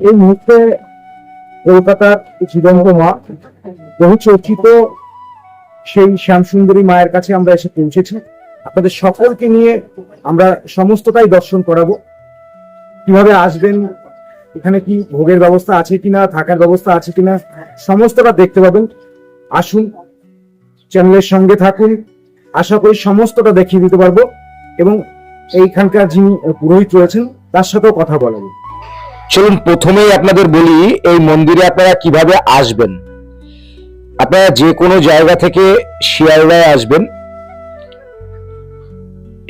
এই মুহূর্তে কলকাতার মা বহু চর্চিত সেই শ্যামসুন্দরী মায়ের কাছে আমরা এসে পৌঁছেছি। আপনাদের সকলকে নিয়ে আমরা সমস্তটাই দর্শন করাবো। কীভাবে আসবেন, এখানে কি ভোগের ব্যবস্থা আছে কিনা, থাকার ব্যবস্থা আছে কিনা, সমস্তটা দেখতে পাবেন। আসুন, চ্যানেলের সঙ্গে থাকুন। আশা করি সমস্তটা দেখিয়ে দিতে পারব। এবং এইখানকার যিনি পুরোহিত রয়েছেন, তার সাথেও কথা বলাবো চলুন প্রথমেই আপনাদের বলি, এই মন্দিরে আপনারা কীভাবে আসবেন? আপনারা যে কোনো জায়গা থেকে শিয়ালদায় আসবেন।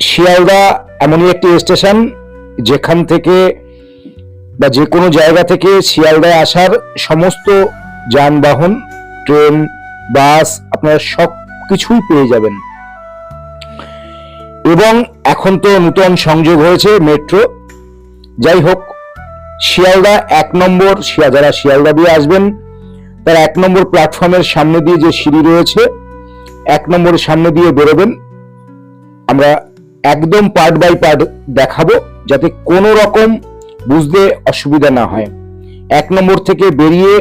শিয়ালদা এমনই একটি স্টেশন, যেখান থেকে বা যে কোনো জায়গা থেকে শিয়ালদায় আসার সমস্ত যানবাহন, ট্রেন, বাস আপনারা সব কিছুই পেয়ে যাবেন। এবং এখন তো নূতন সংযোগ হয়েছে মেট্রো। যাই হোক শিয়ালদা এক নম্বর যারা শিয়ালদা দিয়ে আসবেন, তার এক নম্বর প্ল্যাটফর্মের সামনে দিয়ে যে সিঁড়ি রয়েছে, এক নম্বরের সামনে দিয়ে বেরোবেন। আমরা একদম পার্ট বাই পার্ট দেখাবো, যাতে কোনো রকম বুঝতে অসুবিধা না হয়। এক নম্বর থেকে বেরিয়ে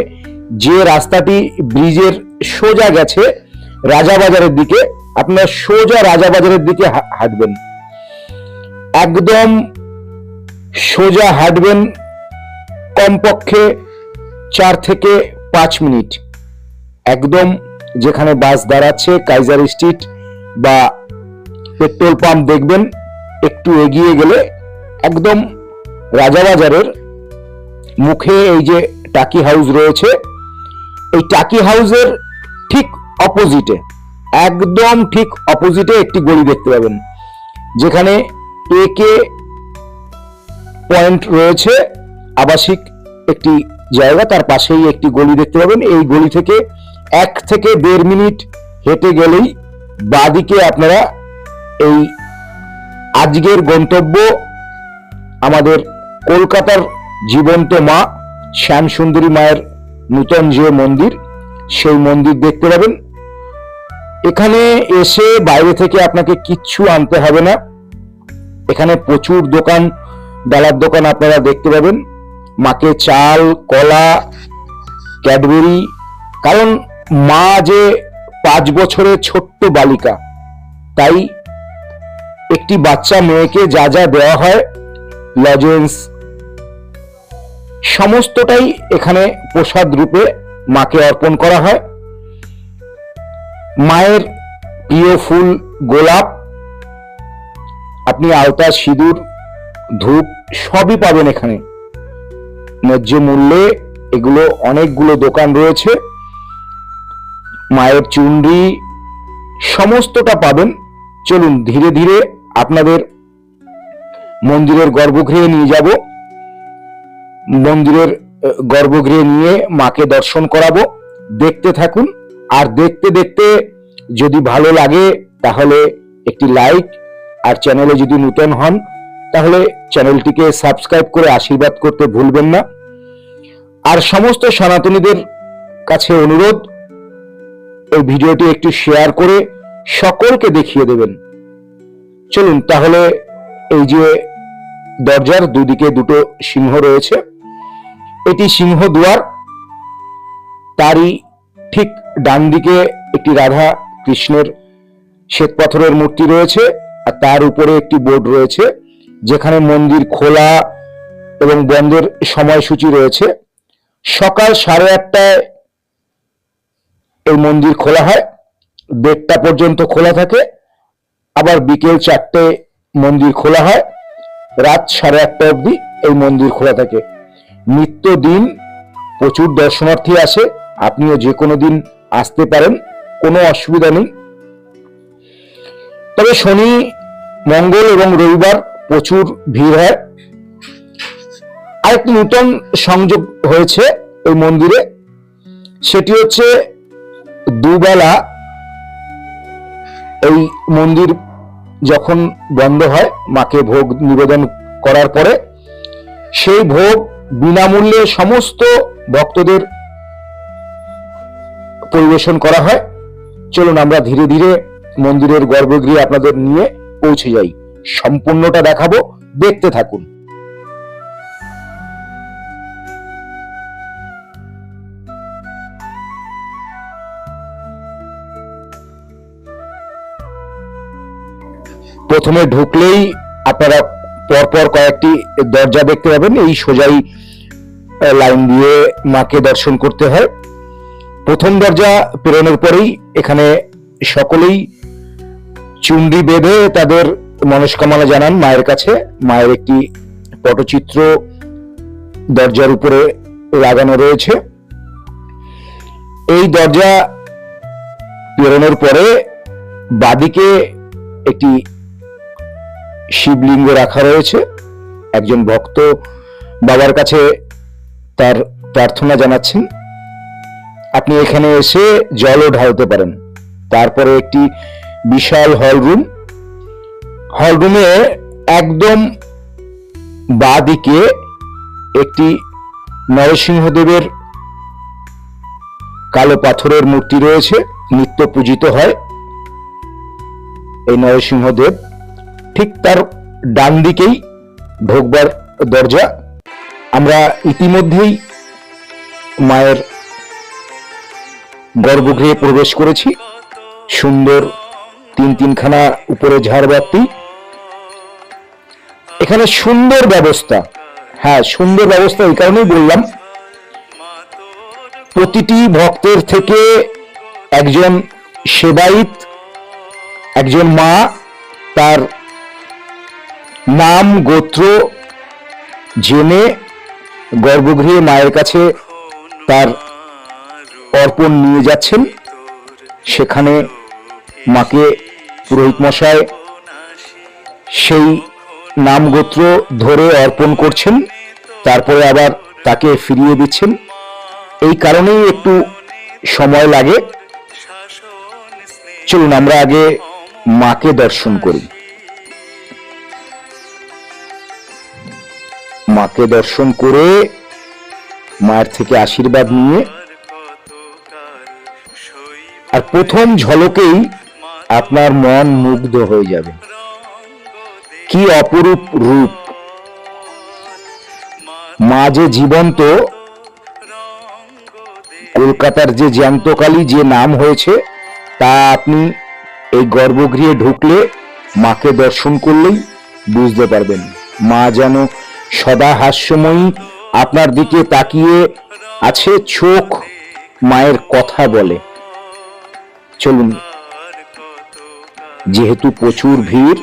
যে রাস্তাটি ব্রিজের সোজা গেছে, রাজাবাজারের দিকে, আপনার সোজা রাজাবাজারের দিকে হাঁটবেন। একদম সোজা হাঁটবেন কমপক্ষে চার থেকে পাঁচ মিনিট। একদম যেখানে বাস দাঁড়াচ্ছে কাইজার স্ট্রিট বা পেট্রোল পাম্প দেখবেন, একটু এগিয়ে গেলে একদম রাজাবাজারের মুখে এই যে টাকি হাউস রয়েছে, এই টাকি হাউসের ঠিক অপোজিটে, একদম ঠিক অপোজিটে একটি গলি দেখতে পাবেন। যেখানে একে পয়েন্ট রয়েছে, আবাসিক একটি জায়গা, তার পাশেই একটি গলি দেখতে পাবেন। এই গলি থেকে এক থেকে দেড় মিনিট হেঁটে গেলেই বাদিকে আপনারা এই আজকের গন্তব্য আমাদের কলকাতার জীবন্ত মা শ্যাম সুন্দরী মায়ের নূতন যে মন্দির, সেই মন্দির দেখতে পাবেন। এখানে এসে বাইরে থেকে আপনাকে কিচ্ছু আনতে হবে না। এখানে প্রচুর দোকান, ডালার দোকান আপনারা দেখতে পাবেন। মাকে চাল, কলা, ক্যাডবেরি, কারণ মা যে পাঁচ বছরের ছোট্ট বালিকা, তাই একটি বাচ্চা মেয়েকে যা যা দেওয়া হয় লজেন্স সমস্তটাই এখানে প্রসাদ রূপে মাকে অর্পণ করা হয়। মায়ের প্রিয় ফুল গোলাপ, আপনি আলতা, সিঁদুর, ধূপ সবই পাবেন এখানে। ন্যায্য মূল্যে এগুলো অনেকগুলো দোকান রয়েছে। মায়ের চুন্ডি সমস্তটা পাবেন। চলুন ধীরে ধীরে আপনাদের মন্দিরের গর্ভগৃহে নিয়ে যাব। মন্দিরের গর্ভগৃহে নিয়ে মাকে দর্শন করাবো। দেখতে থাকুন। আর দেখতে দেখতে যদি ভালো লাগে তাহলে একটি লাইক আর চ্যানেলে যদি নূতন হন তাহলে চ্যানেলটিকে সাবস্ক্রাইব করে আশীর্বাদ করতে ভুলবেন না। আর সমস্ত সনাতনীদের কাছে অনুরোধ, এই ভিডিওটি একটু শেয়ার করে সকলকে দেখিয়ে দেবেন। চলুন তাহলে এই যে দরজার দুদিকে দুটো সিংহ রয়েছে, এটি সিংহ দুয়ার, তারই ঠিক ডান দিকে একটি রাধা কৃষ্ণের শ্বেত পাথরের মূর্তি রয়েছে, আর তার উপরে একটি বোর্ড রয়েছে। যেখানে মন্দির খোলা এবং বন্ধের সময়সূচি রয়েছে, সকাল সাড়ে আটটায় এই মন্দির খোলা হয়, দেড়টা পর্যন্ত খোলা থাকে, আবার বিকেল চারটে মন্দির খোলা হয়, রাত সাড়ে আটটা অবধি এই মন্দির খোলা থাকে। নিত্য দিন প্রচুর দর্শনার্থী আসে, আপনিও যে কোনো দিন আসতে পারেন, কোনো অসুবিধা নেই। তবে শনি, মঙ্গল এবং রবিবার প্রচুর ভিড় হয়। আরেকটি নূতন সংযোগ হয়েছে এই মন্দিরে। সেটি হচ্ছে দুবেলা এই মন্দির যখন বন্ধ হয়, মাকে ভোগ নিবেদন করার পরে, সেই ভোগ বিনামূল্যে সমস্ত ভক্তদের পরিবেশন করা হয়। চলুন আমরা ধীরে ধীরে মন্দিরের গর্ভগৃহে আপনাদের নিয়ে পৌঁছে যাই। সম্পূর্ণটা দেখাবো, দেখতে থাকুন। প্রথমে ঢুকলেই আপনারা পরপর কয়েকটি দরজা দেখতে পাবেন, এই সোজাই লাইন দিয়ে মাকে দর্শন করতে হয়। প্রথম দরজা পেরোনোর পরেই এখানে সকলেই চুন্ডি বেঁধে তাদের মনস্কামনা জানান, মায়ের কাছে, মায়ের একটি পটচিত্র দরজার উপরে লাগানো রয়েছে। এই দরজা পেরোনোর পরে বাদিকে একটি শিবলিঙ্গ রাখা রয়েছে। একজন ভক্ত বাবার কাছে তার প্রার্থনা জানাচ্ছেন, আপনি এখানে এসে জলও ঢালতে পারেন। তারপরে একটি বিশাল হল রুম হল রুমে একদম বাদিকে একটি নরসিংহদেবের কালো পাথরের মূর্তি রয়েছে, নিত্য পূজিত হয়। এই নরসিংহদেব ঠিক তার ডান দিকেই ঢোকবার দরজা। আমরা ইতিমধ্যেই মায়ের গর্ভগৃহে প্রবেশ করেছি। সুন্দর তিন তিনখানা উপরে ঝাড়বাতি এখানে সুন্দর ব্যবস্থা। হ্যাঁ সুন্দর ব্যবস্থা এই কারণেই বললাম। প্রতিটি ভক্তের থেকে একজন সেবায়িত, একজন মা, তার নাম, গোত্র জেনে গর্ভগৃহে মায়ের কাছে তার অর্পণ নিয়ে যাচ্ছেন। সেখানে মাকে পুরোহিত মশাই সেই নাম গোত্র ধরে অর্পণ করছেন, তারপরে আবার তাকে ফিরিয়ে দিচ্ছেন। এই কারণেই একটু সময় লাগে। চলুন, আমরা আগে মাকে দর্শন করি। মাকে দর্শন করে মায়ের থেকে আশীর্বাদ নিয়ে আর প্রথম ঝলকেই আপনার মন মুগ্ধ হয়ে যাবে। কি অপরূপ রূপ? মা যে জীবন্ত, কলকাতার যে জ্যান্তকালী যে নাম হয়েছে, তা আপনি এই গর্ভগৃহে ঢুকলে মাকে দর্শন করলেই বুঝতে পারবেন। মা যেন সদা হাস্যময়ী, আপনার দিকে তাকিয়ে আছে চোখ, মায়ের কথা বলে। চলুন, যেহেতু প্রচুর ভিড়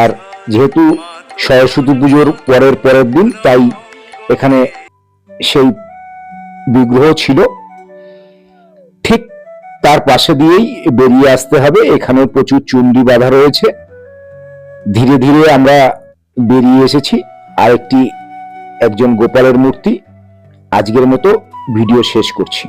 আর যেহেতু সরস্বতী পুজোর পরের পরের দিন, তাই এখানে সেই বিগ্রহ ছিল। ঠিক তার পাশে দিয়েই বেরিয়ে আসতে হবে। এখানে প্রচুর চুন্ডি বাঁধা রয়েছে। ধীরে ধীরে আমরা বেরিয়ে এসেছি। আরেকটি একজন গোপালের মূর্তি। আজকের মতো ভিডিও শেষ করছি।